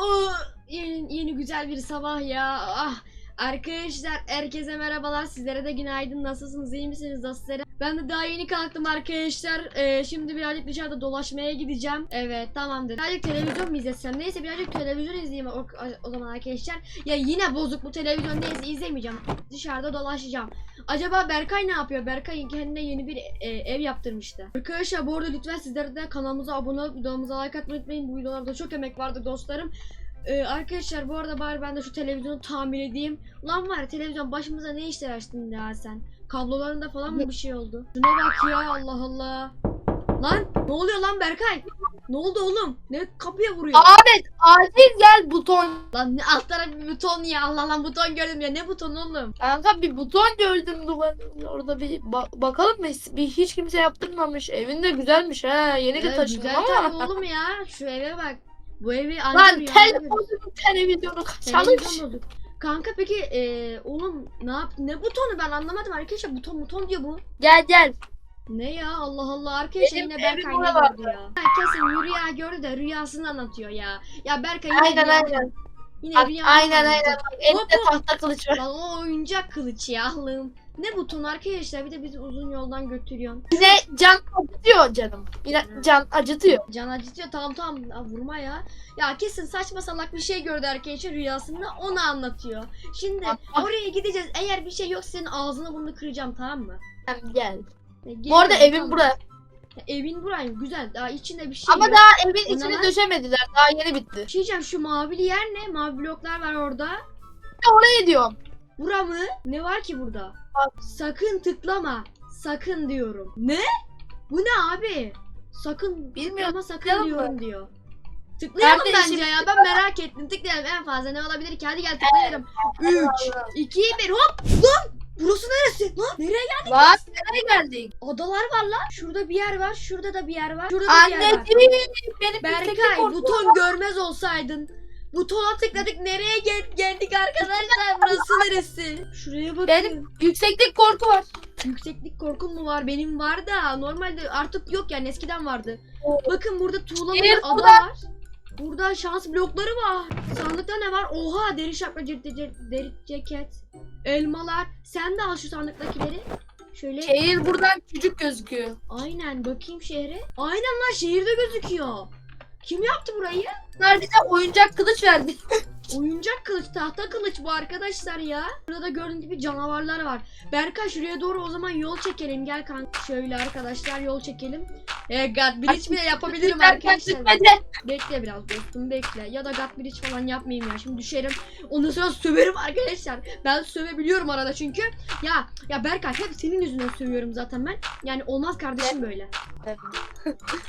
Oo, yeni, yeni güzel bir sabah ya. Ah. Arkadaşlar herkese merhabalar. Sizlere de günaydın. Nasılsınız? iyi misiniz dostlarım? Ben de daha yeni kalktım arkadaşlar. Ee, şimdi birazcık dışarıda dolaşmaya gideceğim. Evet tamamdır. Birazcık televizyon mu izlesem? Neyse birazcık televizyon izleyeyim o, o zaman arkadaşlar. Ya yine bozuk bu televizyon neyse izlemeyeceğim. Dışarıda dolaşacağım. Acaba Berkay ne yapıyor? Berkay kendine yeni bir e, ev yaptırmıştı. Arkadaşlar bu arada lütfen sizler de kanalımıza abone olup videomuza like atmayı unutmayın. Bu videolarda çok emek vardı dostlarım. Ee, arkadaşlar bu arada bari ben de şu televizyonu tamir edeyim. Lan var ya televizyon başımıza ne işler açtın ya sen? Kablolarında falan mı bir şey oldu? Şuna bak ya Allah Allah. Lan ne oluyor lan Berkay? Ne oldu oğlum? Ne kapıya vuruyor? Ahmet acil gel buton. Lan ne alt tarafı bir buton ya Allah lan buton gördüm ya ne buton oğlum? Kanka bir buton gördüm duvar orada bir ba- bakalım mı? Bir hiç kimse yaptırmamış. Evin de güzelmiş ha. Yeni Ee, taşındım güzel ama. tabii oğlum ya şu eve bak. Bu evi Lan rüyamda görürüz. telefonun televizyonu. Televizyon bozuk. Kanka peki eee oğlum ne yap ne butonu ben anlamadım arkadaşlar buton buton diyor bu. Gel gel. Ne ya Allah Allah arkadaşlar Benim yine evim Berkay ne gördü ya. Ha, kesin rüya gördü de rüyasını anlatıyor ya. Ya Berkay yine Aynen rüya- aynen. Yine rüya Aynen aynen. Bak, Elinde Hop, tahta kılıç var. Lan o oyuncak kılıç ya Allah'ım. Ne buton arkadaşlar bir de bizi uzun yoldan götürüyorsun. Yine can acıtıyor canım. Yine can acıtıyor. Can acıtıyor tamam tamam Ya vurma ya. Ya kesin saçma salak bir şey gördü arkadaşlar rüyasında onu anlatıyor. Şimdi oraya gideceğiz eğer bir şey yok senin ağzını burnunu kıracağım tamam mı? Tamam, Gel. Bu arada evin. Ya, Evin buraya güzel daha içinde bir şey Ama yok. daha evin içini lan? döşemediler. Daha yeni bitti. Bir şey diyeceğim şu mavili yer ne? Mavi bloklar var orada. Oraya gidiyorum. Bura mı? Ne var ki burada? Bak. Sakın tıklama. Sakın diyorum. Ne? Bu ne abi? Sakın Bilmiyorum, tıklama sakın tıklayalım diyorum diyor. Tıklayalım Kardeşim, bence ya. Ben merak ettim. Tıklayalım en fazla ne olabilir ki? Hadi gel tıklayalım. 3, 2, 1 hop. Lan! Burası neresi? Lan nereye gel? Lan nereye geldik? Adalar var lan. Şurada bir yer var. Şurada da bir yer var. Şurada da bir yer var. Anneciğim benim Berkay buton görmez olsaydın. Butona tıkladık nereye gel geldik arkadaşlar burası neresi? Şuraya bakın. Benim yükseklik korku var. Yükseklik korkum mu var? Benim var da normalde artık yok yani eskiden vardı. Bakın burada tuğlalı bir ada var. Burada şans blokları var. Sandıkta ne var? Oha deri şapka deri ceket. Elmalar. Sen de al şu sandıktakileri. Şöyle Şehir buradan küçük gözüküyor. aynen bakayım şehre. Aynen lan şehirde gözüküyor. Kim yaptı burayı? Bize oyuncak kılıç verdi. Oyuncak kılıç, tahta kılıç bu arkadaşlar ya. Burada gördüğünüz gibi canavarlar var. Berkay şuraya doğru o zaman yol çekelim. Gel kanka. Şöyle arkadaşlar yol çekelim. E, God Bridge bile yapabilirim arkadaşlar. Bekle biraz dostum bekle. Ya da God Bridge falan yapmayayım ya. Şimdi düşerim. Ondan sonra söverim arkadaşlar. Ben sövebiliyorum arada çünkü. Ya ya Berkay hep senin yüzünden sövüyorum zaten ben. Yani olmaz kardeşim böyle.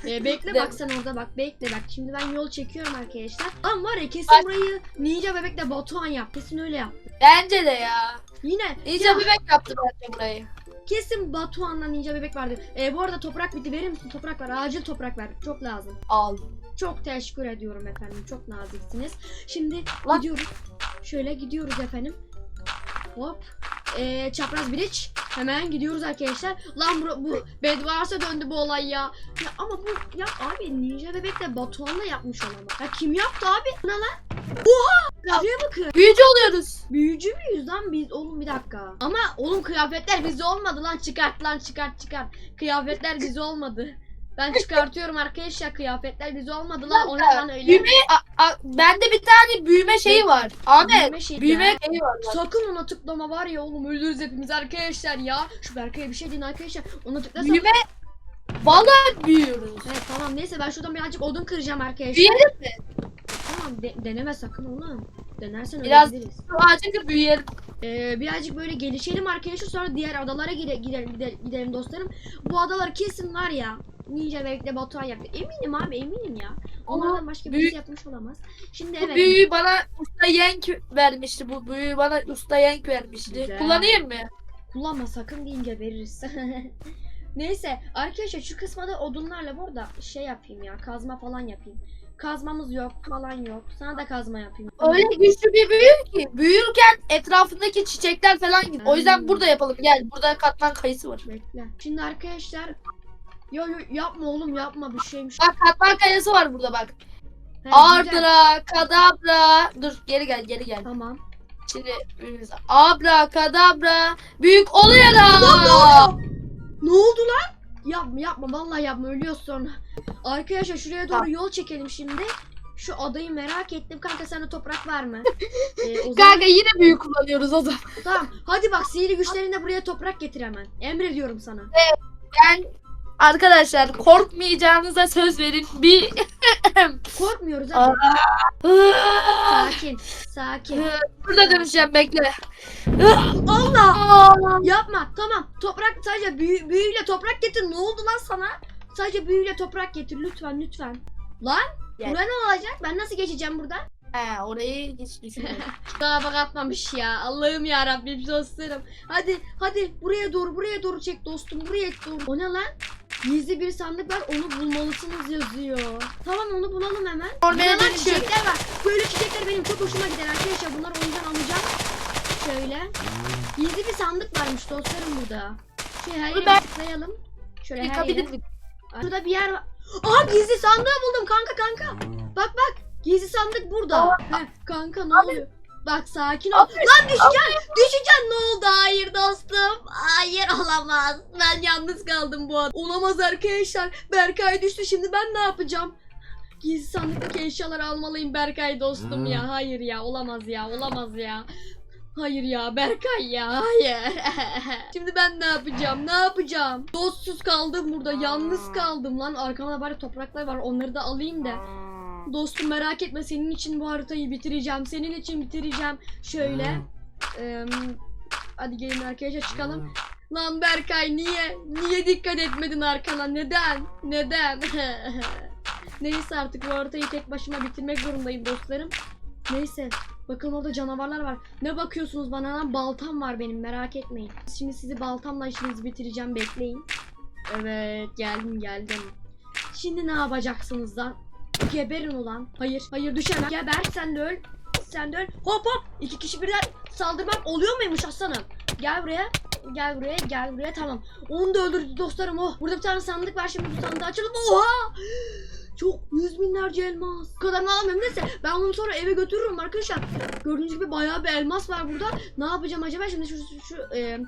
E, bekle bak sen orada bak bekle bak. Şimdi ben yol çekiyorum arkadaşlar. Ama var ya kesin Bak. burayı Ninja Bebek'le Batuhan yap. Kesin öyle yaptı. Bence de ya. Yine İyice ya, bebek yaptı bence burayı. kesin Batuhan'la Ninja Bebek vardı. E, bu arada toprak bitti. Verir misin? Toprak var. Acil toprak ver. Çok lazım. Al. Çok teşekkür ediyorum efendim. Çok naziksiniz. Şimdi Lan. gidiyoruz. Şöyle gidiyoruz efendim. Hop. Ee, çapraz bridge. Hemen gidiyoruz arkadaşlar. Lan bu, bu Bedwars'a döndü bu olay ya. Ya ama bu ya abi Ninja Bebek de Batuhan'la yapmış olamaz. Ya kim yaptı abi? Ne lan? Oha! Şuraya bakın. Büyücü oluyoruz. Büyücü müyüz lan biz? Oğlum bir dakika. Ama oğlum kıyafetler bize olmadı lan. Çıkart lan çıkart çıkart. Kıyafetler bize olmadı. Ben çıkartıyorum arkadaşlar kıyafetler bize olmadı lan. O lan öyle? Büyüme, a, a, bende bir tane büyüme şeyi var. Ahmet. Büyüme şeyi Büyüme şeyi var. Sakın ona tıklama var ya oğlum ölürüz hepimiz arkadaşlar ya. Şu Berkay'a bir şey deyin arkadaşlar. Ona tıklasam. Büyüme. Vallahi büyüyoruz. Evet tamam neyse ben şuradan birazcık odun kıracağım arkadaşlar. Büyüyelim mi? Tamam de- deneme sakın oğlum. Denersen Biraz- ölebiliriz. Ağacı büyüyelim. Ee, birazcık böyle gelişelim arkadaşlar sonra diğer adalara gide- gidelim, gidelim, gidelim dostlarım. Bu adalar kesin var ya. Ninja Bebek'le Batuhan yaptı. Eminim abi eminim ya. Onlardan başka birisi büyük- yapmış olamaz. Şimdi Bu evet. büyüyü bana usta yenk vermişti. Bu büyüyü bana usta yenk vermişti. Güzel. Kullanayım mı? Kullanma sakın deyince veririz. Neyse arkadaşlar şu kısma da odunlarla burada şey yapayım ya kazma falan yapayım. Kazmamız yok falan yok. Sana da kazma yapayım. Öyle güçlü bir büyü ki. Büyürken etrafındaki çiçekler falan gidiyor. O yüzden burada yapalım. Gel burada katman kayısı var. Bekle. Şimdi arkadaşlar Yo yo yapma oğlum yapma bir şeymiş. Bak katman kayası var burada bak. Abra kadabra. Dur geri gel geri gel. Tamam. Şimdi birbirimize abra kadabra. Büyük oluyor da. Ne oldu lan? Yapma yapma vallahi yapma ölüyoruz sonra. Arkadaşlar şuraya doğru Tamam. yol çekelim şimdi. Şu adayı merak ettim. Kanka sende toprak var mı? Ee, o zaman Kanka yine büyük kullanıyoruz o zaman. tamam. Hadi bak sihirli güçlerinle buraya toprak getir hemen. Emrediyorum sana. Ben arkadaşlar korkmayacağınıza söz verin. Bir Korkmuyoruz hadi. Sakin. Sakin. Burada dönüşeceğim bekle. Allah! Yapma. Tamam. Toprak sadece büyü, büyüyle toprak getir. Ne oldu lan sana? Sadece büyüyle toprak getir lütfen lütfen. Lan Gel. buraya ne olacak? Ben nasıl geçeceğim buradan? He, orayı hiç düşünmedim. Daha bak atmamış ya. Allah'ım ya Rabbim dostlarım. Hadi hadi buraya doğru buraya doğru çek dostum buraya doğru. O ne lan? Gizli bir sandık var onu bulmalısınız yazıyor. Tamam onu bulalım hemen. Oraya Burada lan dönüşüyorum. çiçekler var. Böyle çiçekler benim çok hoşuma gider arkadaşlar. Bunları o yüzden alacağım. Şöyle. Gizli bir sandık varmış dostlarım burada. Şöyle her Bunu yere ben- tıklayalım. Şöyle her yere. Burada bir yer var. Aha gizli sandığı buldum kanka kanka. Bak bak gizli sandık burada. Heh, kanka ne oluyor? Bak sakin ol. Lan düşeceksin. Düşeceksin ne oldu? Hayır dostum. Hayır olamaz. Ben yalnız kaldım bu an. Olamaz arkadaşlar. Berkay düştü şimdi ben ne yapacağım? Gizli sandıktaki eşyaları almalıyım Berkay dostum ya. Hayır ya olamaz ya olamaz ya. Hayır ya Berkay ya hayır. Şimdi ben ne yapacağım ne yapacağım? Dostsuz kaldım burada yalnız kaldım lan. Arkamda bari topraklar var onları da alayım da. Dostum merak etme senin için bu haritayı bitireceğim. Senin için bitireceğim. Şöyle. eee, hadi gelin arkadaşlar çıkalım. Lan Berkay niye? Niye dikkat etmedin arkana? Neden? Neden? Neyse artık bu haritayı tek başıma bitirmek zorundayım dostlarım. Neyse. Bakın orada canavarlar var. Ne bakıyorsunuz bana lan? Baltam var benim merak etmeyin. Şimdi sizi baltamla işinizi bitireceğim bekleyin. Evet geldim geldim. Şimdi ne yapacaksınız lan? Geberin ulan. Hayır. Hayır düşemem. Geber sen de öl. Sen de öl. Hop hop. İki kişi birden saldırmak oluyor muymuş aslanım? Gel buraya. Gel buraya. Gel buraya. Tamam. Onu da öldürdü dostlarım. Oh. Burada bir tane sandık var. Şimdi bu sandığı açalım. Oha. Çok yüz binlerce elmas. Bu kadarını alamıyorum. Neyse ben bunu sonra eve götürürüm arkadaşlar. Gördüğünüz gibi bayağı bir elmas var burada. Ne yapacağım acaba? Şimdi şu, şu, şu e,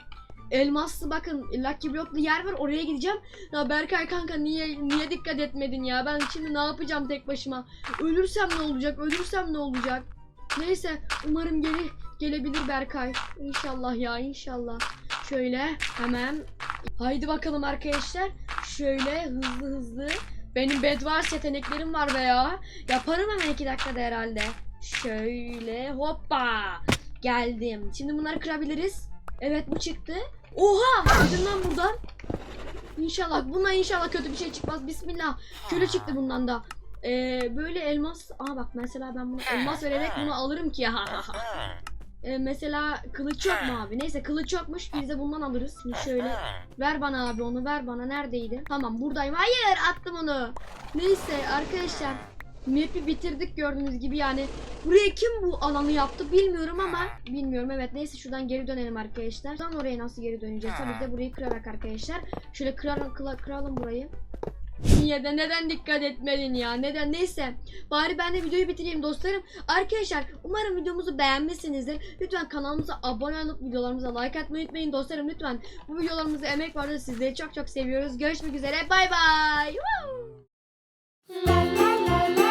elmaslı bakın Lucky Block'lu yer var. Oraya gideceğim. Ya Berkay kanka niye niye dikkat etmedin ya? Ben şimdi ne yapacağım tek başıma? Ölürsem ne olacak? Ölürsem ne olacak? Neyse umarım geri gelebilir Berkay. İnşallah ya inşallah. Şöyle hemen haydi bakalım arkadaşlar. Şöyle hızlı hızlı. Benim bedwars yeteneklerim var be ya. Yaparım hemen iki dakikada herhalde. Şöyle hoppa. Geldim. Şimdi bunları kırabiliriz. Evet bu çıktı. Oha! Gidin lan buradan. İnşallah buna inşallah kötü bir şey çıkmaz. Bismillah. Şöyle çıktı bundan da. Ee, böyle elmas. Aa bak mesela ben bunu elmas vererek bunu alırım ki. Ee, mesela kılıç yok mu abi? Neyse kılıç yokmuş. Biz de bundan alırız. Şimdi şöyle. Ver bana abi onu ver bana. Neredeydi? Tamam buradayım. Hayır attım onu. Neyse arkadaşlar. Map'i bitirdik gördüğünüz gibi yani. Buraya kim bu alanı yaptı bilmiyorum ama bilmiyorum evet neyse şuradan geri dönelim arkadaşlar. Buradan oraya nasıl geri döneceğiz? Tabii de burayı kırarak arkadaşlar. Şöyle kıralım, kıla- kıralım burayı. Niye de neden dikkat etmedin ya? Neden? Neyse. Bari ben de videoyu bitireyim dostlarım. Arkadaşlar umarım videomuzu beğenmişsinizdir. Lütfen kanalımıza abone olup videolarımıza like atmayı unutmayın dostlarım. Lütfen bu videolarımızda emek vardı. Sizleri çok çok seviyoruz. Görüşmek üzere. Bay bay. La la la la